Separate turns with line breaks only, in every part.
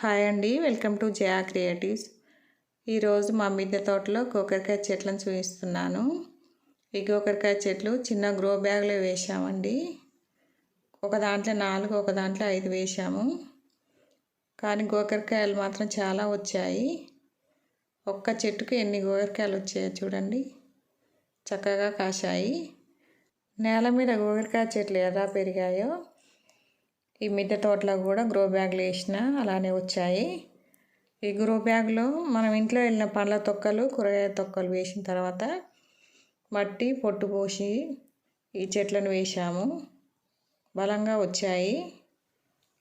Hi అండి welcome to Jaya creatives. ఈరోజు మా మిద్దె తోటలో గోకరకాయ చెట్లను చూపిస్తున్నాను. ఈ గోకరకాయ చెట్లు చిన్న గ్రో బ్యాగ్లో వేసామండి ఒక దాంట్లో నాలుగు ఒక దాంట్లో ఐదు వేసాము కానీ గోకరకాయలు మాత్రం చాలా వచ్చాయి. ఒక్క చెట్టుకు ఎన్ని గోకరకాయలు వచ్చాయో చూడండి. చక్కగా కాశాయి. నేల మీద గోకరకాయ చెట్లు ఎలా పెరిగాయో ఈ మిద్దె తోటలో కూడా గ్రో బ్యాగ్లు వేసిన అలానే వచ్చాయి. ఈ గ్రో బ్యాగ్లో మనం ఇంట్లో వెళ్ళిన పండ్ల తొక్కలు కూరగాయ తొక్కలు వేసిన తర్వాత మట్టి పొట్టు పోసి ఈ చెట్లను వేసాము బలంగా వచ్చాయి.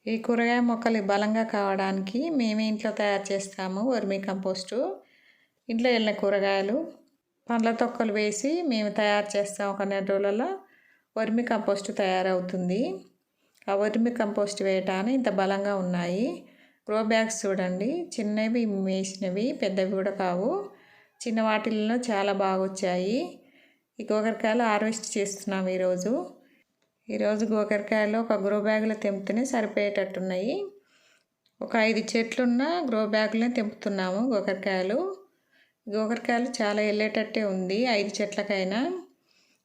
ఈ కూరగాయ మొక్కలు బలంగా కావడానికి మేమే ఇంట్లో తయారు చేస్తాము వర్మీ కంపోస్టు. ఇంట్లో వెళ్ళిన కూరగాయలు పండ్ల తొక్కలు వేసి మేము తయారు చేస్తాం ఒక నెల రోజులలో వర్మీ కంపోస్ట్ తయారవుతుంది. ఆ వర్మి కంపోస్ట్ వేయటాన్ని ఇంత బలంగా ఉన్నాయి. గ్రో బ్యాగ్స్ చూడండి. చిన్నవి వేసినవి పెద్దవి కూడా కావు. చిన్న వాటిల్లో చాలా బాగా వచ్చాయి ఈ గోకరకాయలు హార్వెస్ట్ చేస్తున్నాం ఈరోజు. ఈరోజు గోకరకాయలు ఒక గ్రో బ్యాగులో తెంపుతూనే సరిపోయేటట్టున్నాయి. ఒక ఐదు చెట్లున్న గ్రో బ్యాగులనే తెంపుతున్నాము గోకరకాయలు గోకరకాయలు చాలా వెళ్ళేటట్టే ఉంది ఐదు చెట్లకైనా.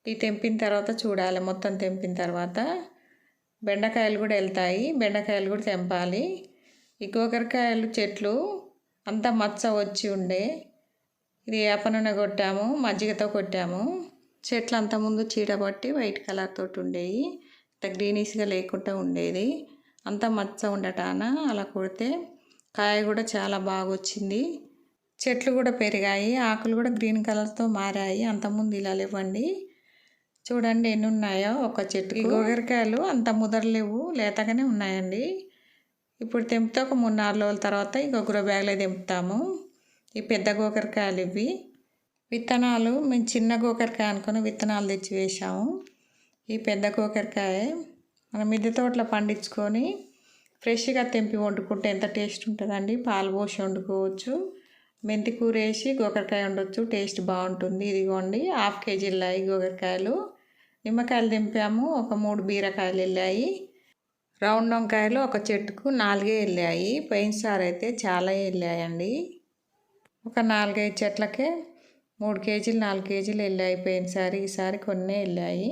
ఈ తెంపిన తర్వాత చూడాలి మొత్తం తెంపిన తర్వాత. బెండకాయలు కూడా వెళ్తాయి. బెండకాయలు కూడా తెంపాలి. ఈ గోకరకాయలు చెట్లు అంతా మచ్చ వచ్చి ఉండే. ఇది వేప కొట్టాము మజ్జిగతో కొట్టాము. చెట్లు అంత ముందు చీడబట్టి వైట్ కలర్ తోటి ఉండేవి. ఇంత గ్రీనిష్గా లేకుండా ఉండేది. అంత మచ్చ ఉండటాన అలా కొడితే కాయ కూడా చాలా బాగా వచ్చింది. చెట్లు కూడా పెరిగాయి. ఆకులు కూడా గ్రీన్ కలర్తో మారాయి. అంతకుముందు ఇలా లేవండి. చూడండి ఎన్ని ఉన్నాయో. ఒక చెట్టు ఈ గోగరికాయలు అంత ముదరలేవు లేతగానే ఉన్నాయండి. ఇప్పుడు తెంపితే ఒక మూడు నాలుగు రోజుల తర్వాత గొగ్గుర బ్యాగ్లో తెంపుతాము. ఈ పెద్ద గోకరకాయలు ఇవి విత్తనాలు మేము చిన్న గోకరకాయ అనుకుని విత్తనాలు తెచ్చి వేసాము ఈ పెద్ద గోకరకాయ మన మిద్దె తోటలో పండించుకొని ఫ్రెష్గా తెంపి వండుకుంటే ఎంత టేస్ట్ ఉంటుందండి. పాలు పోసి వండుకోవచ్చు. మెంతి కూర వేసి గోకరకాయ ఉండొచ్చు టేస్ట్ బాగుంటుంది. ఇదిగోండి హాఫ్ కేజీలు వెళ్ళాయి గోకరకాయలు. నిమ్మకాయలు దింపాము ఒక మూడు బీరకాయలు వెళ్ళాయి రౌండ్ వంకాయలు ఒక చెట్టుకు నాలుగే వెళ్ళాయి పోయినసారి అయితే చాలా వెళ్ళాయండి ఒక నాలుగైదు చెట్లకే మూడు కేజీలు నాలుగు కేజీలు వెళ్ళాయి పోయినసారి ఈసారి కొన్ని వెళ్ళాయి